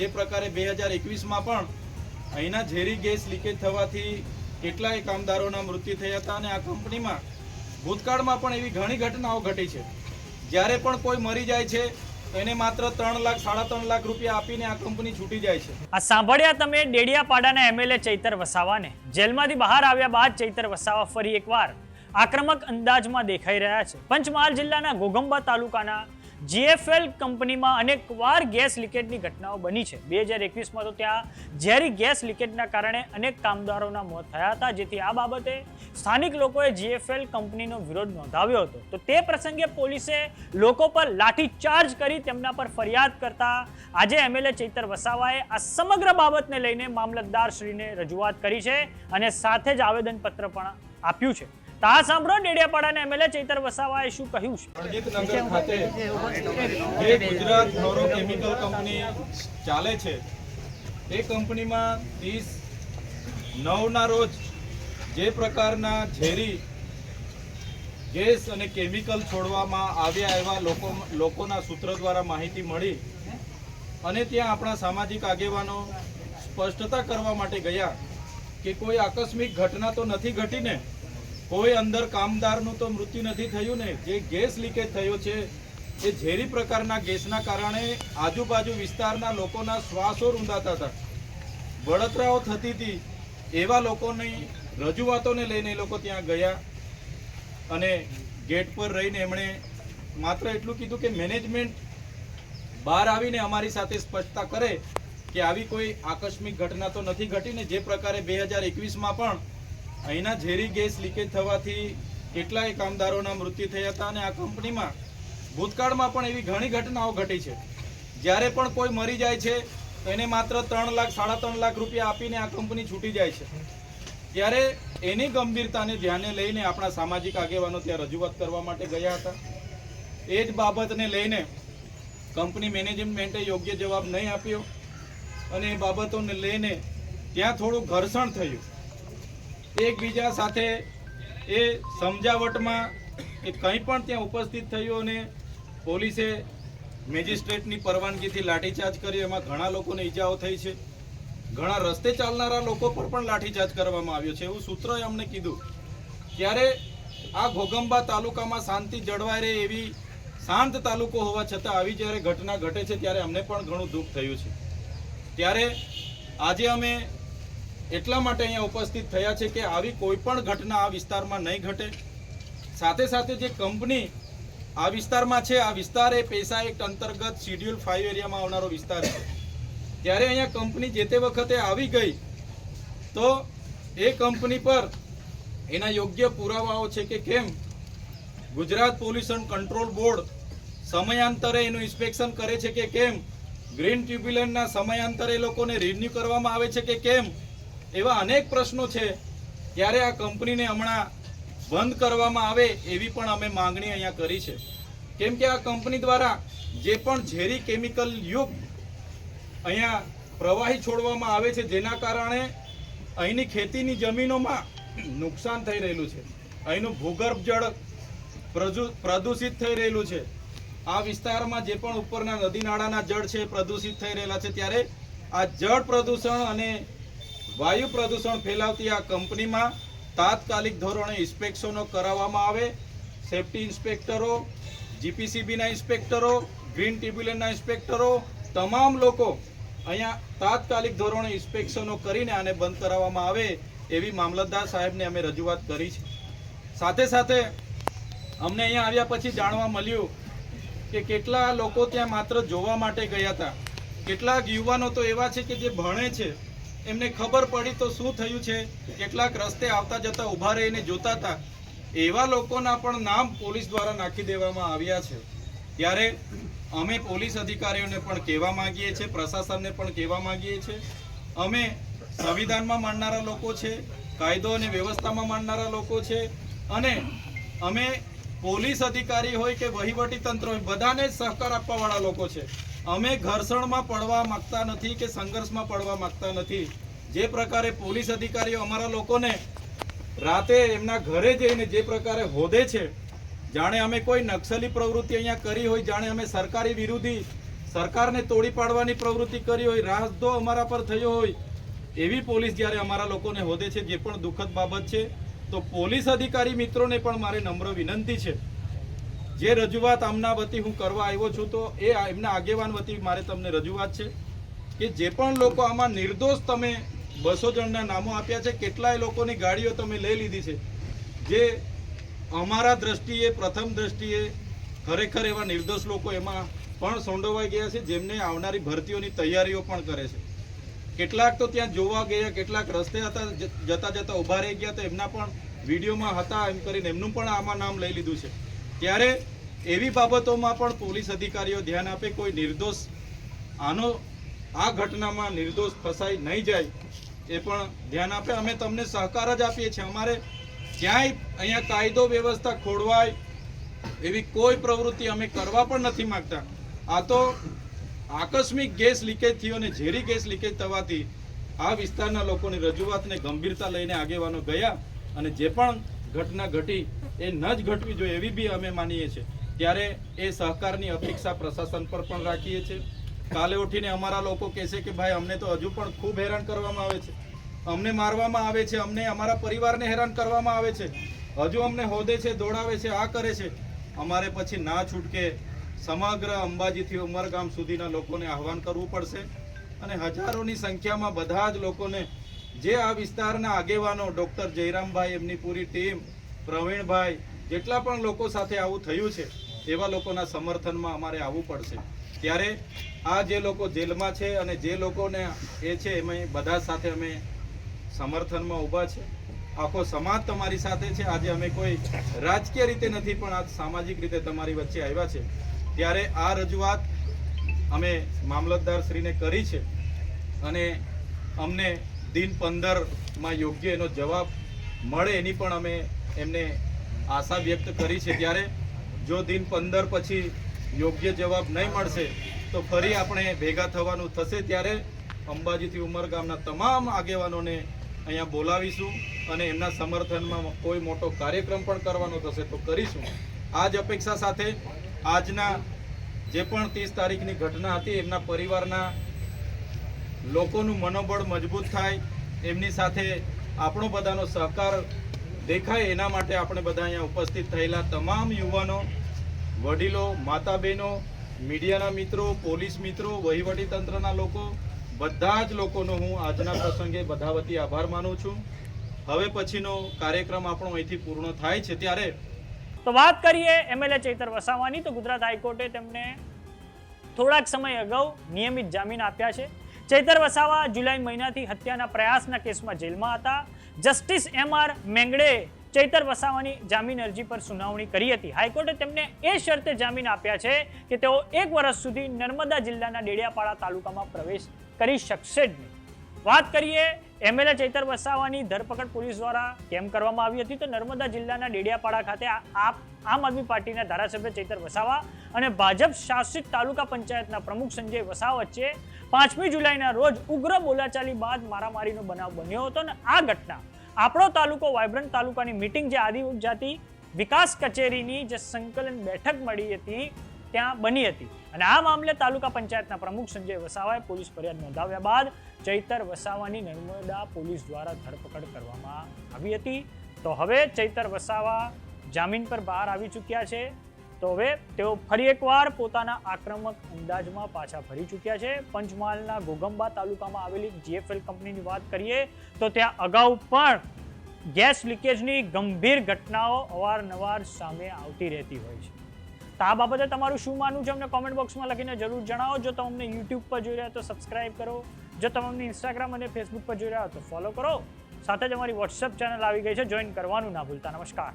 જે પ્રકારે બે હજાર એકવીસમાં પણ અહીંના ઝેરી ગેસ લીકેજ થવાથી કેટલાય કામદારોના મૃત્યુ થયા હતા અને આ કંપનીમાં ભૂતકાળમાં પણ એવી ઘણી ઘટનાઓ ઘટી છે. જ્યારે પણ કોઈ મરી જાય છે, એને માત્ર ત્રણ લાખ, સાડા ત્રણ લાખ રૂપિયા આપીને આ કંપની છૂટી જાય છે. આ સાંભળ્યા તમે ડેડિયાપાડાના એમએલએ ચૈતર વસાવાને. જેલમાંથી બહાર આવ્યા બાદ ચૈતર વસાવા ફરી એકવાર આક્રમક અંદાજમાં દેખાઈ રહ્યા છે. પંચમહાલ જિલ્લાના ગોગંબા તાલુકાના જીએફએલ કંપનીમાં અનેકવાર ગેસ લીકેજની ઘટનાઓ બની છે. બે હજાર એકવીસમાં તો ત્યાં ઝેરી ગેસ લીકેજના કારણે અનેક કામદારોના મોત થયા હતા. જેથી આ બાબતે સ્થાનિક લોકોએ જીએફએલ કંપનીનો વિરોધ નોંધાવ્યો હતો. તો તે પ્રસંગે પોલીસે લોકો પર લાઠીચાર્જ કરી તેમના પર ફરિયાદ કરતા આજે એમએલએ ચૈતર વસાવાએ આ સમગ્ર બાબતને લઈને મામલતદાર શ્રીને રજૂઆત કરી છે અને સાથે જ આવેદનપત્ર પણ આપ્યું છે. તો આ સાંભળો, ડેડિયાપાડાના એમએલએ ચૈતર વસાવાએ શું કહ્યું છે? ગુજરાત ફ્લોરો કેમિકલ કંપની ચાલે છે, એ કંપનીમાં ત્રીસ, નવના રોજ જે પ્રકારના ઝેરી ગેસ અને કેમિકલ છોડવામાં આવ્યા એવા લોકો, લોકોના સૂત્ર દ્વારા માહિતી મળી અને ત્યાં આપણા સામાજિક આગેવાનો સ્પષ્ટતા કરવા માટે ગયા કે કોઈ આકસ્મિક ઘટના તો નથી ઘટીને કોઈ અંદર કામદારનું તો મૃત્યુ નથી થયું ને, જે ગેસ લીકેજ થયો છે, એ ઝેરી પ્રકારના ગેસના કારણે આજુબાજુ વિસ્તારના લોકોના શ્વાસો રૂંધાતા હતા. બળતરાઓ થતી હતી, એવા લોકોની રજૂઆતોને લઈને એ લોકો ત્યાં ગયા અને ગેટ પર રહીને એમણે માત્ર એટલું કીધું કે મેનેજમેન્ટ બહાર આવીને અમારી સાથે સ્પષ્ટતા કરે કે આવી કોઈ આકસ્મિક ઘટના તો નથી ઘટીને જે પ્રકારે બે હજાર એકવીસમાં પણ અહીંના ઝેરી ગેસ લીકેજ થવાથી કેટલાય કામદારોના મૃત્યુ થયા હતા અને આ કંપનીમાં ભૂતકાળમાં પણ એવી ઘણી ઘટનાઓ ઘટી છે. જ્યારે પણ કોઈ મરી જાય છે તો એને માત્ર ત્રણ લાખ, સાડા ત્રણ લાખ રૂપિયા આપીને આ કંપની છૂટી જાય છે. ત્યારે એની ગંભીરતાને ધ્યાને લઈને આપણા સામાજિક આગેવાનો ત્યાં રજૂઆત કરવા માટે ગયા હતા. એ જ બાબતને લઈને કંપની મેનેજમેન્ટે યોગ્ય જવાબ નહીં આપ્યો અને એ બાબતોને લઈને ત્યાં થોડું ઘર્ષણ થયું. એકબીજા સાથે એ સમજાવટમાં એ કંઈ પણ ત્યાં ઉપસ્થિત થયું અને પોલીસે મેજિસ્ટ્રેટની પરવાનગીથી લાઠીચાર્જ કરી, એમાં ઘણા લોકોને ઈજાઓ થઈ છે. ઘણા રસ્તે ચાલનારા લોકો પર પણ લાઠીચાર્જ કરવામાં આવ્યો છે. એવું સૂત્રોએ અમને કીધું. ત્યારે આ ઘોગંબા તાલુકામાં શાંતિ જળવાઈ રહે એવી શાંત તાલુકો હોવા છતાં આવી જ્યારે ઘટના ઘટે છે ત્યારે અમને પણ ઘણું દુઃખ થયું છે. ત્યારે આજે અમે એટલા માટે અહીંયા ઉપસ્થિત થયા છે કે આવી કોઈ પણ ઘટના આ વિસ્તારમાં નહીં ઘટે. સાથે સાથે જે કંપની આ વિસ્તારમાં છે, આ વિસ્તાર એ પૈસા એક્ટ અંતર્ગત શિડ્યુલ ફાઇવ એરિયામાં આવનારો વિસ્તાર છે. ત્યારે અહીંયા કંપની જે તે વખતે આવી ગઈ, તો એ કંપની પર એના યોગ્ય પુરાવાઓ છે કે કેમ? ગુજરાત પોલ્યુશન કંટ્રોલ બોર્ડ સમયાંતરે એનું ઇન્સ્પેક્શન કરે છે કે કેમ? ગ્રીન ટ્યુબ્યુલનના સમયાંતરે લોકોને રિન્યુ કરવામાં આવે છે કે કેમ? એવા અનેક પ્રશ્નો છે. ત્યારે આ કંપનીને હમણાં બંધ કરવામાં આવે એવી પણ અમે માંગણી અહીંયા કરી છે. કેમ કે આ કંપની દ્વારા જે પણ ઝેરી કેમિકલ યુક્ત અહીંયા પ્રવાહી છોડવામાં આવે છે, જેના કારણે અહીંની ખેતીની જમીનોમાં નુકસાન થઈ રહેલું છે. અહીંનું ભૂગર્ભ જળ પ્રદૂષિત થઈ રહેલું છે. આ વિસ્તારમાં જે પણ ઉપરના નદી નાળાના જળ છે પ્રદૂષિત થઈ રહેલા છે. ત્યારે આ જળ પ્રદૂષણ અને વાયુ પ્રદૂષણ ફેલાવતી આ કંપનીમાં તાત્કાલિક ધોરણે ઇન્સ્પેક્શનો કરાવવામાં આવે. સેફટી ઇન્સ્પેક્ટરો, જીપીસીબીના ઇન્સ્પેક્ટરો, ગ્રીન ટ્રિબ્યુનલના ઇન્સ્પેક્ટરો, તમામ લોકો અહીંયા તાત્કાલિક ધોરણે ઇન્સ્પેક્શનો કરીને આને બંધ કરાવવામાં આવે એવી મામલતદાર સાહેબને અમે રજૂઆત કરી છે. સાથે સાથે અમને અહીંયા આવ્યા પછી જાણવા મળ્યું કે કેટલા લોકો ત્યાં માત્ર જોવા માટે ગયા હતા. કેટલાક યુવાનો તો એવા છે કે જે ભણે છે. એમને ખબર પડી તો શું થયું છે? કેટલાક રસ્તે આવતા જતા ઊભા રહીને જોતા હતા. એવા લોકોના પણ નામ પોલીસ દ્વારા નાખી દેવામાં આવ્યા છે. ત્યારે અમે પોલીસ અધિકારીઓને પણ કહેવા માંગીએ છીએ, પ્રશાસનને પણ કહેવા માંગીએ છીએ. અમે સંવિધાનમાં માનનારા લોકો છે, કાયદો અને વ્યવસ્થામાં માનનારા લોકો છે અને અમે પોલીસ અધિકારી હોય કે વહીવટી તંત્ર હોય, બધાને સહકાર આપવાવાળા લોકો છે. અમે ઘર્ષણમાં પડવા માંગતા નથી કે સંઘર્ષમાં પડવા માંગતા નથી. જે પ્રકારે પોલીસ અધિકારીઓ અમારા લોકોને રાતે એમના ઘરે જઈને જે પ્રકારે હોદે છે, જાણે અમે કોઈ નક્સલી પ્રવૃત્તિ અહીંયા કરી હોય, જાણે અમે સરકારી વિરોધી સરકારને તોડી પાડવાની પ્રવૃત્તિ કરી હોય રાહદો અમારા પર થયો હોય, એવી પોલીસ જ્યારે અમારા લોકોને હોદે છે, જે પણ દુઃખદ બાબત છે, તો પોલીસ અધિકારી મિત્રોને પણ મારે નમ્ર વિનંતી છે. જે રજૂઆત આમના વતી હું કરવા આવ્યો છું, તો એ એમના આગેવાન વતી મારે તમને રજૂઆત છે કે જે પણ લોકો આમાં નિર્દોષ તમે બસો જણના નામો આપ્યા છે, કેટલાય લોકોની ગાડીઓ તમે લઈ લીધી છે. જે અમારા દ્રષ્ટિએ, પ્રથમ દ્રષ્ટિએ ખરેખર એવા નિર્દોષ લોકો એમાં પણ સંડોવાઈ ગયા છે, જેમને આવનારી ભરતીઓની તૈયારીઓ પણ કરે છે. કેટલાક તો ત્યાં જોવા ગયા, કેટલાક રસ્તે હતા જતા જતા ઊભા રહી ગયા, તો એમના પણ વિડીયોમાં હતા એમ કરીને એમનું પણ આમાં નામ લઈ લીધું છે. ત્યારે એવી બાબતોમાં પણ પોલીસ અધિકારીઓ ધ્યાન આપે, કોઈ નિર્દોષ આનો, આ ઘટનામાં નિર્દોષ ફસાઈ નહીં જાય એ પણ ધ્યાન આપે. અમે તમને સહકાર જ આપીએ છીએ. અમારે ક્યાંય અહીંયા કાયદો વ્યવસ્થા ખોડવાય એવી કોઈ પ્રવૃત્તિ અમે કરવા પણ નથી માંગતા. આ તો આકસ્મિક ગેસ લીકેજ થયો અને ઝેરી ગેસ લીકેજ થવાથી આ વિસ્તારના લોકોની રજૂઆતને ગંભીરતા લઈને આગેવાનો ગયા અને જે પણ ઘટના ઘટી એ ન જ ઘટવી જોઈએ એવી બી અમે માનીએ છીએ. ત્યારે એ સહકારની અપેક્ષા પ્રશાસન પર પણ રાખીએ છીએ. કાલે ઉઠીને અમારા લોકો કહેશે કે ભાઈ, અમને તો હજુ પણ ખૂબ હેરાન કરવામાં આવે છે. અમને મારવામાં આવે છે, અમને અમારા પરિવારને હેરાન કરવામાં આવે છે. હજુ અમને હોદે છે, દોડાવે છે, આ કરે છે. અમારે પછી ના છૂટકે સમગ્ર અંબાજીથી ઉમરગામ સુધીના લોકોને આહવાન કરવું પડશે. અને હજારોની સંખ્યામાં બધા જ લોકોને જે આ વિસ્તારના આગેવાનો, ડૉક્ટર જયરામભાઈ એમની પૂરી ટીમ પ્રવીણભાઈ, જેટલા પણ લોકો સાથે આવું થયું છે, એવા લોકોના સમર્થનમાં અમારે આવવું પડશે. ત્યારે આ જે લોકો જેલમાં છે અને જે લોકોને એ છે, એમાં બધા સાથે અમે સમર્થનમાં ઊભા છે. આખો સમાજ તમારી સાથે છે. આજે અમે કોઈ રાજકીય રીતે નથી, પણ આ સામાજિક રીતે તમારી વચ્ચે આવ્યા છે. ત્યારે આ રજૂઆત અમે મામલતદાર શ્રીને કરી છે અને અમને દિન પંદરમાં યોગ્ય એનો જવાબ મળે એની પણ અમે એમને આશા વ્યક્ત કરી છે ત્યારે જો દિન પંદર પછી યોગ્ય જવાબ નહીં મળશે, તો ફરી આપણે ભેગા થવાનું થશે ત્યારે અંબાજીથી ઉમરગામના તમામ આગેવાનોને અહીંયા બોલાવીશું અને એમના સમર્થનમાં કોઈ મોટો કાર્યક્રમ પણ કરવાનો થશે તો કરીશું. આ જ અપેક્ષા સાથે આજના જે પણ ત્રીસ તારીખની ઘટના હતી, એમના પરિવારના લોકોનું મનોબળ મજબૂત થાય, એમની સાથે આપણો બધાનો સહકાર દેખાય એના માટે આપણે બધા અહીંયા ઉપસ્થિત થયેલા તમામ યુવાનો, વડીલો માતા બહેનો મીડિયાના મિત્રો, પોલીસ મિત્રો વહીવટી તંત્રના લોકો, બધા જ લોકોનો હું આજના પ્રસંગે બધા વતી આભાર માનું છું. હવે પછીનો કાર્યક્રમ આપણો અહીંથી પૂર્ણ થાય છે ત્યારે તો વાત કરીએ એમએલએ ચૈતર વસાવાની. તો ગુજરાત હાઈકોર્ટે તેમને થોડાક સમય અગાઉ નિયમિત જામીન આપ્યા છે. ચૈતર વસાવા જુલાઈ મહિનાથી હત્યાના પ્રયાસના કેસમાં જેલમાં હતા. Justice M R Mengde Chaitar વસાવાની જામીન અરજી પર સુનાવણી કરી હતી. હાઈકોર્ટે તેમને એ શરતે જામીન આપ્યા છે કે તેઓ એક વર્ષ સુધી નર્મદા જિલ્લાના ડેડિયાપાડા તાલુકામાં પ્રવેશ કરી શકશે જ નહીં. વાત કરીએ એમએલએ ચૈતર વસાવાની ધરપકડ પોલીસ દ્વારા કેમ કરવામાં આવી હતી? તો નર્મદા જિલ્લાના ડેડિયાપાડા ખાતે આમ આદમી પાર્ટીના ધારાસભ્ય ચૈતર વસાવા અને ભાજપ શાસિત તાલુકા પંચાયતના પ્રમુખ સંજય વસાવા વચ્ચે પાંચમી જુલાઈના રોજ ઉગ્ર બોલાચાલી બાદ મારામારીનો બનાવ બન્યો હતો અને આ ઘટના આપણો તાલુકો વાયબ્રન્ટ તાલુકાની મિટિંગ જે આદિજાતિ વિકાસ કચેરીની જે સંકલન બેઠક મળી હતી, ત્યાં બની હતી. અને આ મામલે તાલુકા પંચાયતના પ્રમુખ સંજય વસાવાએ પોલીસ ફરિયાદ નોંધાવ્યા બાદ ચૈતર વસાવાની નર્મદા પોલીસ દ્વારા ધરપકડ કરવામાં આવી હતી. તો હવે ચૈતર વસાવા જામીન પર બહાર આવી ચૂક્યા છે. તો હવે તેઓ ફરી એકવાર પોતાના આક્રમક અંદાજમાં પાછા ફરી ચૂક્યા છે. પંચમહાલના ઘોગંબા તાલુકામાં આવેલી જીએફએલ કંપનીની વાત કરીએ તો ત્યાં અગાઉ પણ ગેસ લીકેજની ગંભીર ઘટનાઓ અવારનવાર સામે આવતી રહેતી હોય છે. તો આ બાબતે તમારું શું માનવું છે? અમને કોમેન્ટ બોક્સમાં લખીને જરૂર જણાવો. જો તમે અમને યુટ્યુબ પર જોઈ રહ્યા તો સબસ્ક્રાઇબ કરો. જો તમે અમને ઇન્સ્ટાગ્રામ અને ફેસબુક પર જોઈ રહ્યા તો ફોલો કરો. સાથે જ અમારી વોટ્સએપ ચેનલ આવી ગઈ છે. જોઈન કરવાનું ના ભૂલતા. નમસ્કાર.